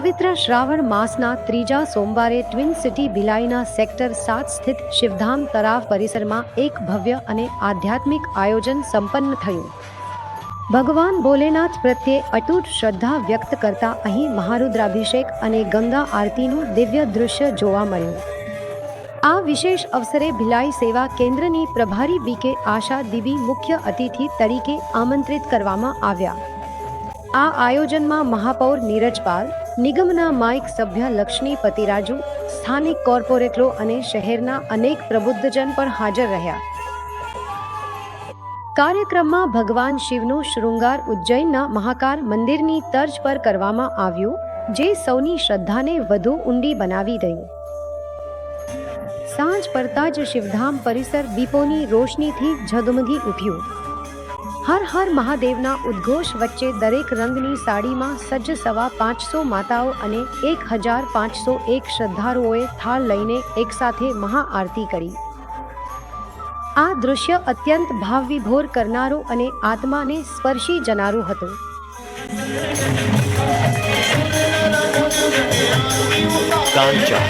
પવિત્ર શ્રાવણ માસના ત્રીજા સોમવારે ટ્વિન સિટી ભિલાઈના સેક્ટર સાત સ્થિત શિવધામ તરાવ પરિસરમાં એક ભવ્ય અને આધ્યાત્મિક આયોજન સંપન્ન થયું. ભગવાન ભોલેનાથ પ્રત્યે અતૂટ શ્રદ્ધા વ્યક્ત કરતા અહીં મહારુદ્રાભિષેક અને ગંગા આરતીનું દિવ્ય દૃશ્ય જોવા મળ્યું. આ વિશેષ અવસરે ભિલાઈ સેવા કેન્દ્રની પ્રભારી બીકે આશા દીવી મુખ્ય અતિથિ તરીકે આમંત્રિત કરવામાં આવ્યા. આ આયોજનમાં મહાપૌર નીરજપાલ નિગમના માઇક સભ્ય લક્ષ્મી પતિરાજુ, સ્થાનિક કોર્પોરેટરો અને શહેરના અનેક પ્રબુદ્ધજન પણ હાજર રહ્યા. કાર્યક્રમમાં ભગવાન શિવનો શૃંગાર ઉજ્જૈનના મહાકાલ મંદિરની તર્જ પર કરવામાં આવ્યો, જે સૌની શ્રદ્ધાને વધુ ઊંડી બનાવી ગયું સાંજ પડતા જ શિવધામ પરિસર દીપોની રોશનીથી ઝગમગી ઉઠ્યું. હર હર મહાદેવના ઉદ્ઘોષ વચ્ચે દરેક રંગની સાડીમાં સજ્જ સવા પાંચસો માતાઓ અને એક હજાર પાંચસો એક શ્રદ્ધાળુઓએ થાળ લઈને એકસાથે મહાઆરતી કરી. આ દૃશ્ય અત્યંત ભાવવિભોર કરનારું અને આત્માને સ્પર્શી જનારું હતું. કાંચા.